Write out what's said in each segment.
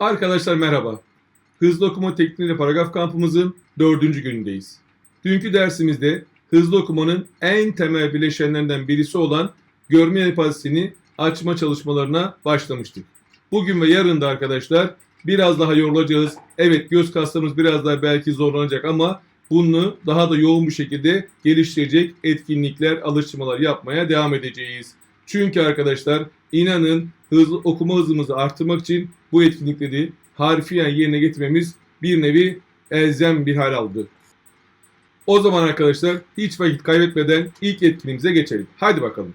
Arkadaşlar merhaba. Hızlı okuma tekniğiyle paragraf kampımızın dördüncü günündeyiz. Dünkü dersimizde hızlı okumanın en temel bileşenlerinden birisi olan görme empatisini açma çalışmalarına başlamıştık. Bugün ve yarın da arkadaşlar biraz daha yorulacağız. Evet göz kaslarımız biraz daha belki zorlanacak ama bunu daha da yoğun bir şekilde geliştirecek etkinlikler, alıştırmalar yapmaya devam edeceğiz. Çünkü arkadaşlar inanın hızlı okuma hızımızı arttırmak için bu etkinlikleri harfiyen yerine getirmemiz bir nevi elzem bir hal aldı. O zaman arkadaşlar hiç vakit kaybetmeden ilk etkinliğimize geçelim. Hadi bakalım.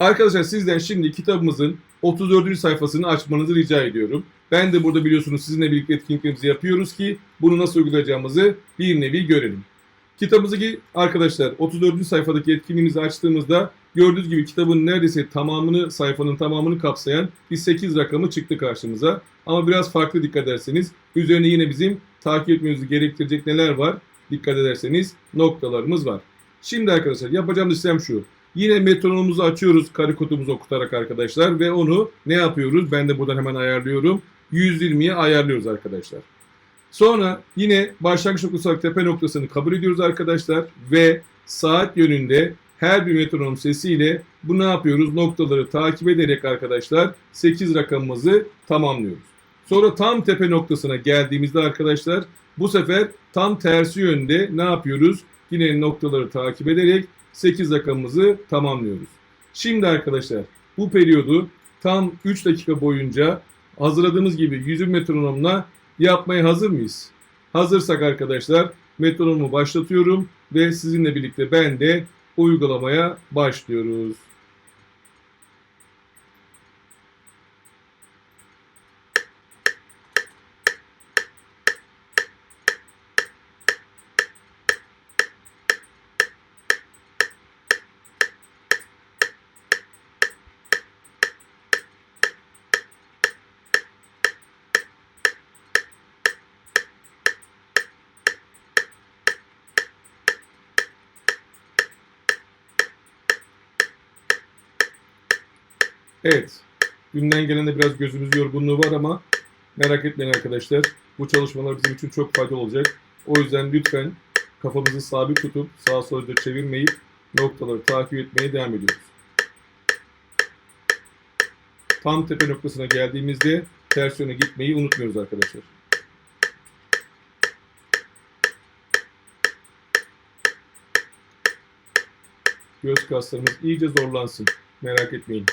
Arkadaşlar sizden şimdi kitabımızın 34. sayfasını açmanızı rica ediyorum. Ben de burada biliyorsunuz sizinle birlikte etkinliklerimizi yapıyoruz ki bunu nasıl uygulayacağımızı bir nevi görelim. Kitabımızdaki arkadaşlar 34. sayfadaki etkinliğimizi açtığımızda gördüğünüz gibi kitabın neredeyse tamamını sayfanın tamamını kapsayan bir 8 rakamı çıktı karşımıza. Ama biraz farklı dikkat ederseniz üzerine yine bizim takip etmemizi gerektirecek neler var dikkat ederseniz noktalarımız var. Şimdi arkadaşlar yapacağımız işlem şu. Yine metronomumuzu açıyoruz kare kodumuzu okutarak arkadaşlar ve onu ne yapıyoruz? Ben de buradan hemen ayarlıyorum. 120'ye ayarlıyoruz arkadaşlar. Sonra yine başlangıç noktası tepe noktasını kabul ediyoruz arkadaşlar ve saat yönünde her bir metronom sesiyle bu ne yapıyoruz? Noktaları takip ederek arkadaşlar 8 rakamımızı tamamlıyoruz. Sonra tam tepe noktasına geldiğimizde arkadaşlar bu sefer tam tersi yönde ne yapıyoruz? Yine noktaları takip ederek 8 rakamımızı tamamlıyoruz. Şimdi arkadaşlar bu periyodu tam 3 dakika boyunca hazırladığımız gibi 100 metronomla yapmaya hazır mıyız? Hazırsak arkadaşlar metronomu başlatıyorum ve sizinle birlikte ben de uygulamaya başlıyoruz. Evet. Günden gelene biraz gözümüz yorgunluğu var ama merak etmeyin arkadaşlar. Bu çalışmalar bizim için çok faydalı olacak. O yüzden lütfen kafamızı sabit tutup sağa sola çevirmeyip noktaları takip etmeye devam ediyoruz. Tam tepe noktasına geldiğimizde ters yöne gitmeyi unutmuyoruz arkadaşlar. Göz kaslarımız iyice zorlansın. Merak etmeyin.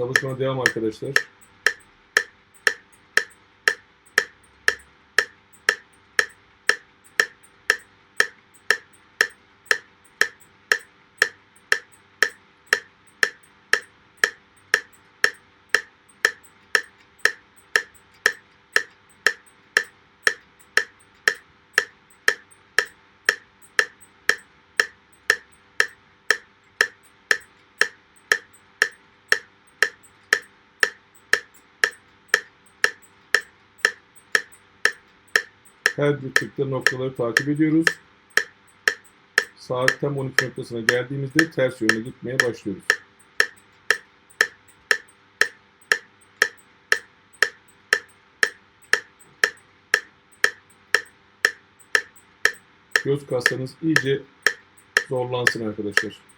Çalışmaya devam arkadaşlar. Her tıkta noktaları takip ediyoruz. Saat tam 12 noktasına geldiğimizde ters yöne gitmeye başlıyoruz. Göz kaslarınız iyice zorlansın arkadaşlar.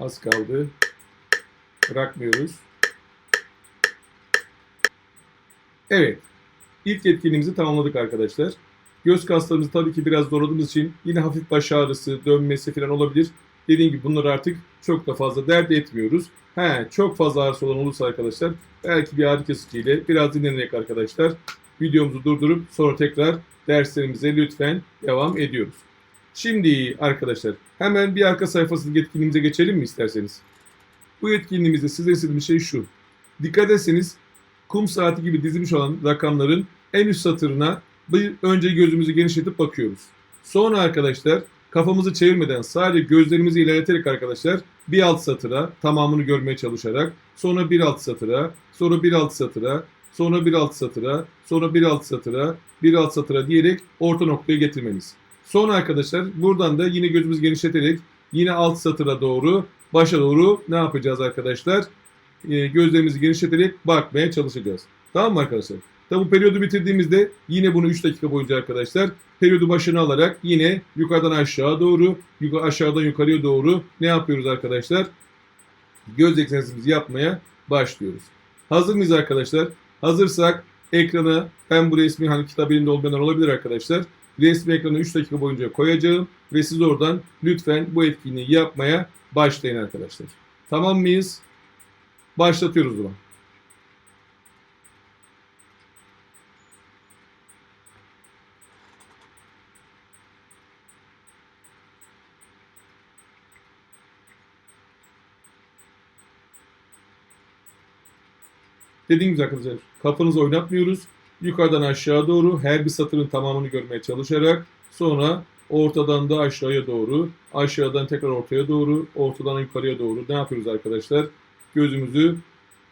Az kaldı. Bırakmıyoruz. Evet. İlk etkinliğimizi tamamladık arkadaşlar. Göz kaslarımızı tabii ki biraz zorladığımız için yine hafif baş ağrısı, dönmesi falan olabilir. Dediğim gibi bunları artık çok da fazla dert etmiyoruz. He, çok fazla ağrısı olan olursa arkadaşlar belki bir ağrı kesiciyle biraz dinlenerek arkadaşlar videomuzu durdurup sonra tekrar derslerimize lütfen devam ediyoruz. Şimdi arkadaşlar hemen bir arka sayfasındaki etkinliğimize geçelim mi isterseniz? Bu etkinliğimizde size istediğim şey şu. Dikkat etseniz kum saati gibi dizilmiş olan rakamların en üst satırına bir önce gözümüzü genişletip bakıyoruz. Sonra arkadaşlar kafamızı çevirmeden sadece gözlerimizi ilerleterek arkadaşlar bir alt satıra tamamını görmeye çalışarak sonra bir alt satıra sonra bir alt satıra sonra bir alt satıra sonra bir alt satıra bir alt satıra diyerek orta noktaya getirmemiz. Sonra arkadaşlar buradan da yine gözümüzü genişleterek yine alt satıra doğru başa doğru ne yapacağız arkadaşlar? Ee, gözlerimizi genişleterek bakmaya çalışacağız. Tamam mı arkadaşlar? Tabi bu periyodu bitirdiğimizde yine bunu 3 dakika boyunca arkadaşlar periyodu başına alarak yine yukarıdan aşağı doğru, yukarı, aşağıdan yukarıya doğru ne yapıyoruz arkadaşlar? Göz egzersizimizi yapmaya başlıyoruz. Hazır mıyız arkadaşlar? Hazırsak ekrana ben bu resmi hani kitap elinde olmayanlar olabilir arkadaşlar. Resmi ekranı 3 dakika boyunca koyacağım ve siz oradan lütfen bu etkinliği yapmaya başlayın arkadaşlar. Tamam mıyız? Başlatıyoruz zaman. Dediğim gibi arkadaşlar kafanızı oynatmıyoruz. Yukarıdan aşağı doğru her bir satırın tamamını görmeye çalışarak sonra ortadan da aşağıya doğru, aşağıdan tekrar ortaya doğru, ortadan yukarıya doğru ne yapıyoruz arkadaşlar? Gözümüzü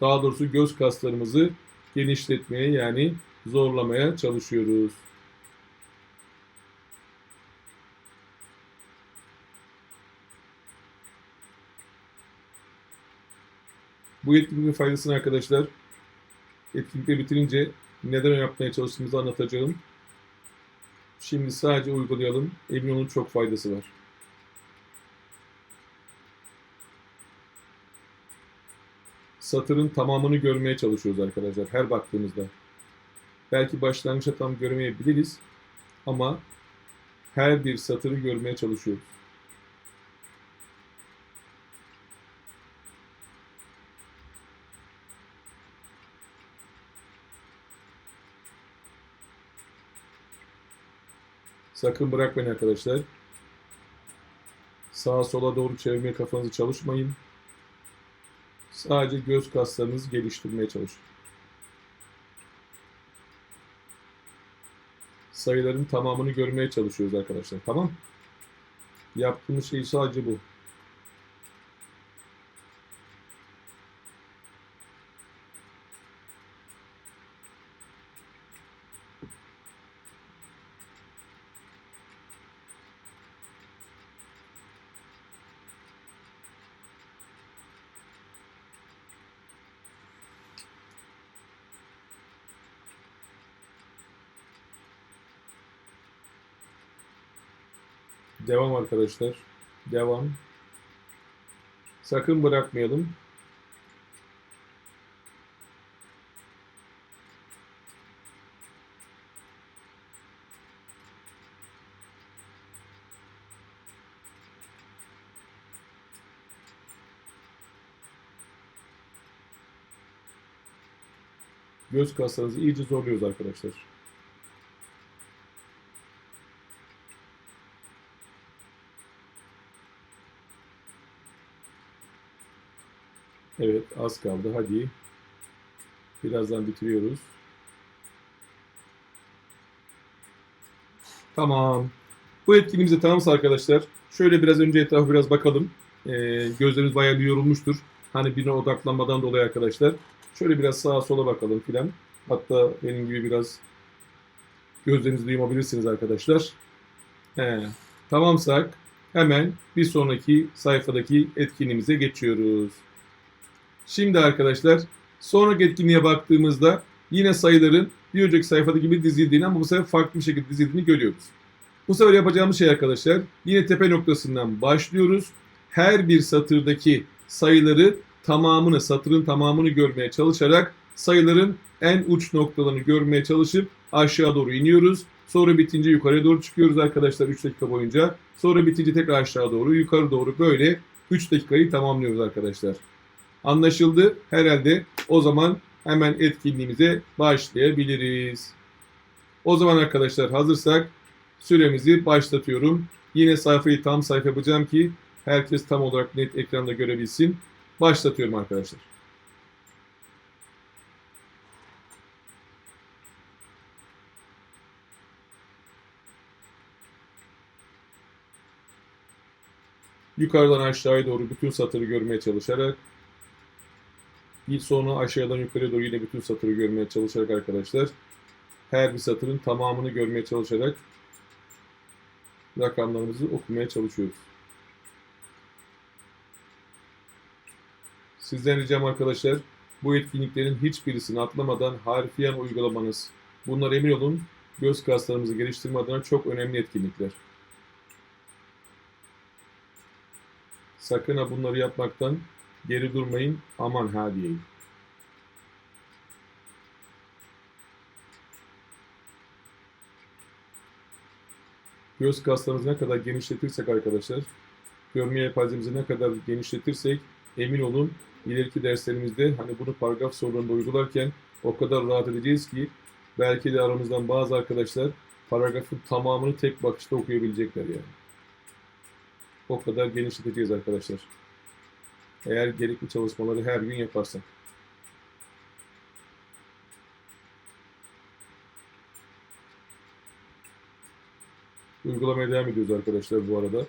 daha doğrusu göz kaslarımızı genişletmeye yani zorlamaya çalışıyoruz. Bu etkinliğin faydasını arkadaşlar etkinlikleri bitirince neden yapmaya çalıştığımızı anlatacağım. Şimdi sadece uygulayalım. Emin olun çok faydası var. Satırın tamamını görmeye çalışıyoruz arkadaşlar her baktığımızda. Belki başlangıçta tam göremeyebiliriz ama her bir satırı görmeye çalışıyoruz. Sakın bırakmayın arkadaşlar. Sağa sola doğru çevirmeye kafanızı çalışmayın. Sadece göz kaslarınızı geliştirmeye çalışın. Sayıların tamamını görmeye çalışıyoruz arkadaşlar. Tamam? Yaptığımız şey sadece bu. Devam arkadaşlar. Devam. Sakın bırakmayalım. Göz kaslarınızı iyice zorluyoruz arkadaşlar. Evet az kaldı. Hadi. Birazdan bitiriyoruz. Tamam. Bu etkinliğimiz de tamamsa arkadaşlar. Şöyle biraz önce etrafı biraz bakalım. Ee, gözlerimiz bayağı bir yorulmuştur. Hani birine odaklanmadan dolayı arkadaşlar. Şöyle biraz sağa sola bakalım filan. Hatta benim gibi biraz gözlerinizi yumabilirsiniz arkadaşlar. He, tamamsak hemen bir sonraki sayfadaki etkinliğimize geçiyoruz. Şimdi arkadaşlar sonraki etkinliğe baktığımızda yine sayıların bir önceki sayfada gibi dizildiğini ama bu sefer farklı bir şekilde dizildiğini görüyoruz. Bu sefer yapacağımız şey arkadaşlar yine tepe noktasından başlıyoruz. Her bir satırdaki sayıları tamamını, satırın tamamını görmeye çalışarak sayıların en uç noktalarını görmeye çalışıp aşağı doğru iniyoruz. Sonra bitince yukarıya doğru çıkıyoruz arkadaşlar 3 dakika boyunca. Sonra bitince tekrar aşağı doğru, yukarı doğru böyle 3 dakikayı tamamlıyoruz arkadaşlar. Anlaşıldı. Herhalde o zaman hemen etkinliğimize başlayabiliriz. O zaman arkadaşlar hazırsak süremizi başlatıyorum. Yine sayfayı tam sayfa yapacağım ki herkes tam olarak net ekranda görebilsin. Başlatıyorum arkadaşlar. Yukarıdan aşağıya doğru bütün satırı görmeye çalışarak ilk sonra aşağıdan yukarıya doğru yine bütün satırı görmeye çalışarak arkadaşlar her bir satırın tamamını görmeye çalışarak rakamlarımızı okumaya çalışıyoruz. Sizden ricam arkadaşlar bu etkinliklerin hiçbirisini atlamadan harfiyen uygulamanız. Bunlar emin olun göz kaslarımızı geliştirme adına çok önemli etkinlikler. Sakın ha bunları yapmaktan geri durmayın. Aman ha diyeyim. Göz kaslarımızı ne kadar genişletirsek arkadaşlar, görme yelpazemizi ne kadar genişletirsek emin olun ileriki derslerimizde hani bunu paragraf sorularında uygularken o kadar rahat edeceğiz ki belki de aramızdan bazı arkadaşlar paragrafın tamamını tek bakışta okuyabilecekler yani. O kadar genişleteceğiz arkadaşlar. Eğer gerekli çalışmaları her gün yaparsak. Uygulamaya devam ediyoruz arkadaşlar bu arada.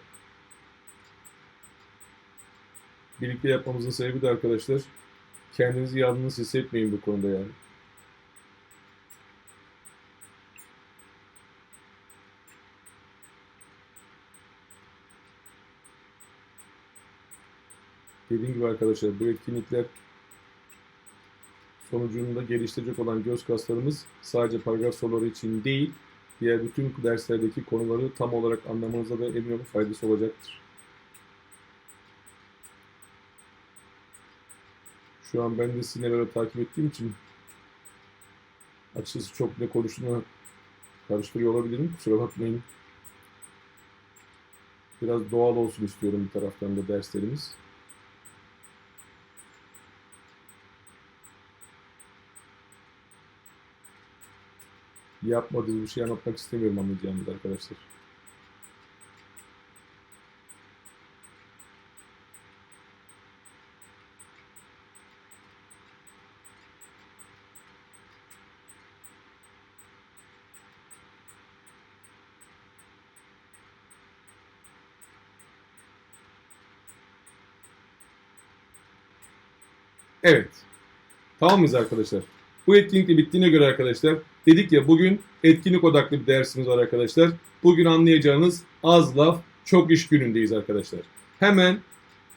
Birlikte yapmamızın sebebi de arkadaşlar kendinizi yalnız hissetmeyin bu konuda yani. Dediğim gibi arkadaşlar bu etkinlikler sonucunda geliştirecek olan göz kaslarımız sadece paragraf soruları için değil, diğer bütün derslerdeki konuları tam olarak anlamanıza da emin olun faydası olacaktır. Şu an ben de sizinle takip ettiğim için açıkçası çok ne konuştuğunu karıştırıyor olabilirim. Kusura bakmayın. Biraz doğal olsun istiyorum bir taraftan da derslerimiz. Yapmadığımız bir şey anlatmak istemiyorum anlayacağınız arkadaşlar. Evet. Tamam mıyız arkadaşlar? Bu etkinlik de bittiğine göre arkadaşlar dedik ya bugün etkinlik odaklı bir dersimiz var arkadaşlar. Bugün anlayacağınız az laf çok iş günündeyiz arkadaşlar. Hemen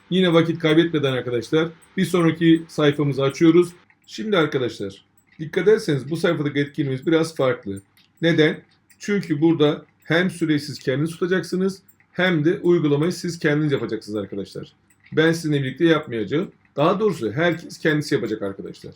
yine vakit kaybetmeden arkadaşlar bir sonraki sayfamızı açıyoruz. Şimdi arkadaşlar dikkat ederseniz bu sayfadaki etkinliğimiz biraz farklı. Neden? Çünkü burada hem süreyi siz kendiniz tutacaksınız hem de uygulamayı siz kendiniz yapacaksınız arkadaşlar. Ben sizinle birlikte yapmayacağım. Daha doğrusu herkes kendisi yapacak arkadaşlar.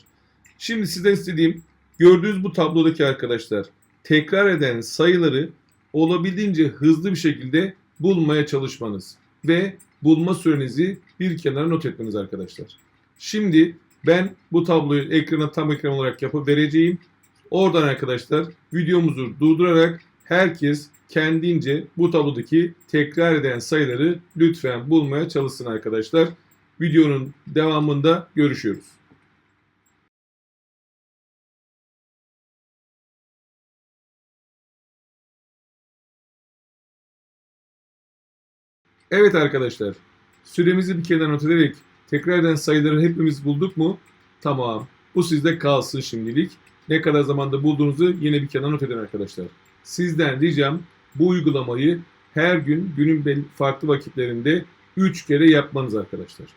Şimdi sizden istediğim gördüğünüz bu tablodaki arkadaşlar tekrar eden sayıları olabildiğince hızlı bir şekilde bulmaya çalışmanız ve bulma sürenizi bir kenara not etmeniz arkadaşlar. Şimdi ben bu tabloyu ekrana tam ekran olarak yapıp vereceğim. Oradan arkadaşlar videomuzu durdurarak herkes kendince bu tablodaki tekrar eden sayıları lütfen bulmaya çalışsın arkadaşlar. Videonun devamında görüşüyoruz. Evet arkadaşlar, süremizi bir kenara not ederek tekrardan sayıları hepimiz bulduk mu? Tamam. Bu sizde kalsın şimdilik. Ne kadar zamanda bulduğunuzu yine bir kenara not edin arkadaşlar. Sizden ricam bu uygulamayı her gün günün farklı vakitlerinde 3 kere yapmanız arkadaşlar.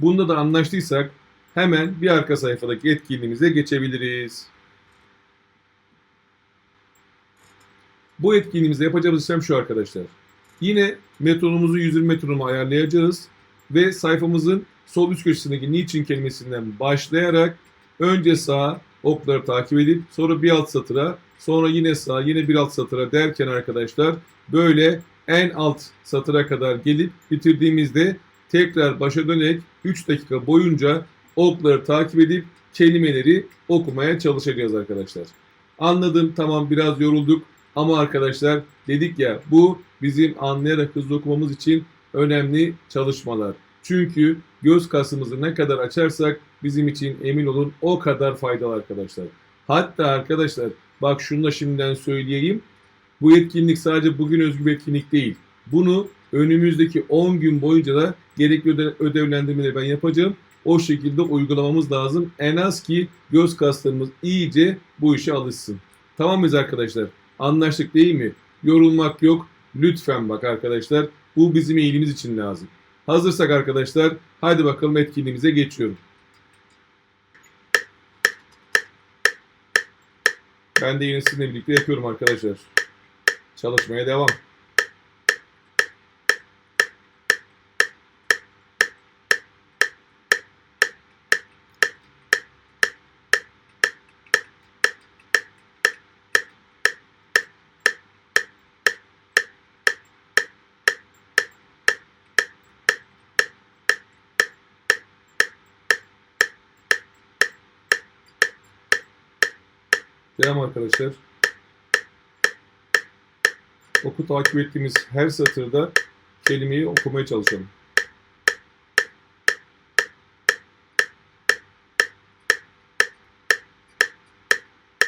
Bunda da anlaştıysak hemen bir arka sayfadaki etkinliğimize geçebiliriz. Bu etkinliğimizde yapacağımız işlem şu arkadaşlar. Yine metronumuzu 120 metronomu ayarlayacağız ve sayfamızın sol üst köşesindeki niçin kelimesinden başlayarak Önce sağa okları takip edip sonra bir alt satıra sonra yine sağa yine bir alt satıra derken arkadaşlar böyle en alt satıra kadar gelip bitirdiğimizde tekrar başa dönerek 3 dakika boyunca okları takip edip kelimeleri okumaya çalışacağız arkadaşlar. Anladım tamam biraz yorulduk ama arkadaşlar dedik ya bu bizim anlayarak hızlı okumamız için önemli çalışmalar. Çünkü göz kasımızı ne kadar açarsak bizim için emin olun o kadar faydalı arkadaşlar. Hatta arkadaşlar bak şunu da şimdiden söyleyeyim. Bu etkinlik sadece bugün özgü bir etkinlik değil. Bunu önümüzdeki 10 gün boyunca da gerekli öde- ödevlendirmeleri ben yapacağım. O şekilde uygulamamız lazım. En az ki göz kaslarımız iyice bu işe alışsın. Tamam mıyız arkadaşlar? Anlaştık değil mi? Yorulmak yok. Lütfen bak arkadaşlar. Bu bizim iyiliğimiz için lazım. Hazırsak arkadaşlar hadi bakalım etkinliğimize geçiyorum. Ben de yine sizinle birlikte yapıyorum arkadaşlar. Çalışmaya devam. Devam arkadaşlar. Oku takip ettiğimiz her satırda kelimeyi okumaya çalışalım.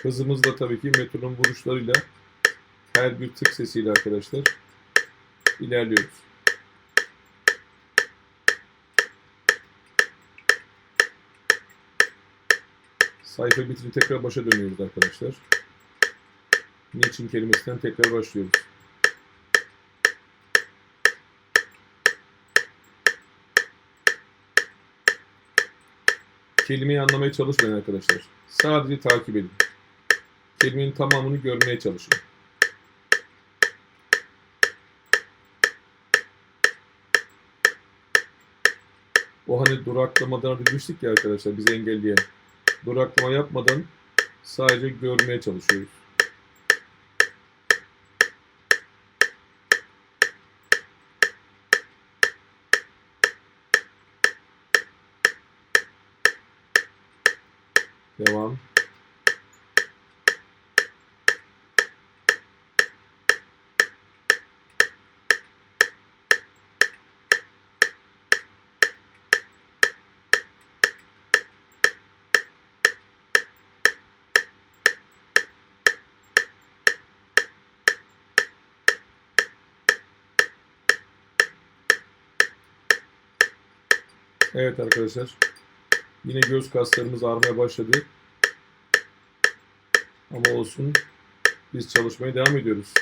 Hızımız da tabii ki metronom vuruşlarıyla her bir tık sesiyle arkadaşlar ilerliyoruz. Sayfa bitirince tekrar başa dönüyoruz arkadaşlar. Niçin kelimesinden tekrar başlıyoruz. Kelimeyi anlamaya çalışmayın arkadaşlar. Sadece takip edin. Kelimenin tamamını görmeye çalışın. O hani duraklamadan demiştik ya arkadaşlar bizi engelleyen. Duraklama yapmadan sadece görmeye çalışıyoruz. Devam. Evet arkadaşlar. Yine göz kaslarımız ağrımaya başladı. Ama olsun. Biz çalışmaya devam ediyoruz.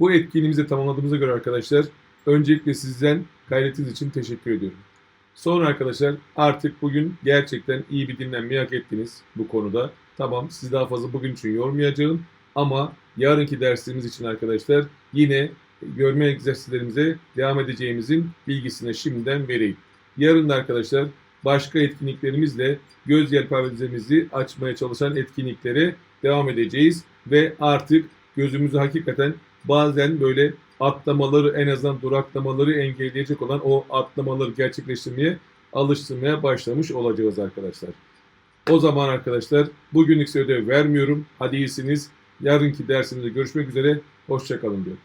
Bu etkinliğimizi tamamladığımıza göre arkadaşlar öncelikle sizden gayretiniz için teşekkür ediyorum. Sonra arkadaşlar artık bugün gerçekten iyi bir dinlenmeyi hak ettiniz bu konuda. Tamam sizi daha fazla bugün için yormayacağım ama yarınki derslerimiz için arkadaşlar yine görme egzersizlerimize devam edeceğimizin bilgisini şimdiden vereyim. Yarın da arkadaşlar başka etkinliklerimizle göz yelpazemizi açmaya çalışan etkinliklere devam edeceğiz ve artık gözümüzü hakikaten bazen böyle atlamaları en azından duraklamaları engelleyecek olan o atlamaları gerçekleştirmeye alıştırmaya başlamış olacağız arkadaşlar. O zaman arkadaşlar bugünlük ödev vermiyorum. Hadi iyisiniz. Yarınki dersimizde görüşmek üzere. Hoşçakalın diyorum.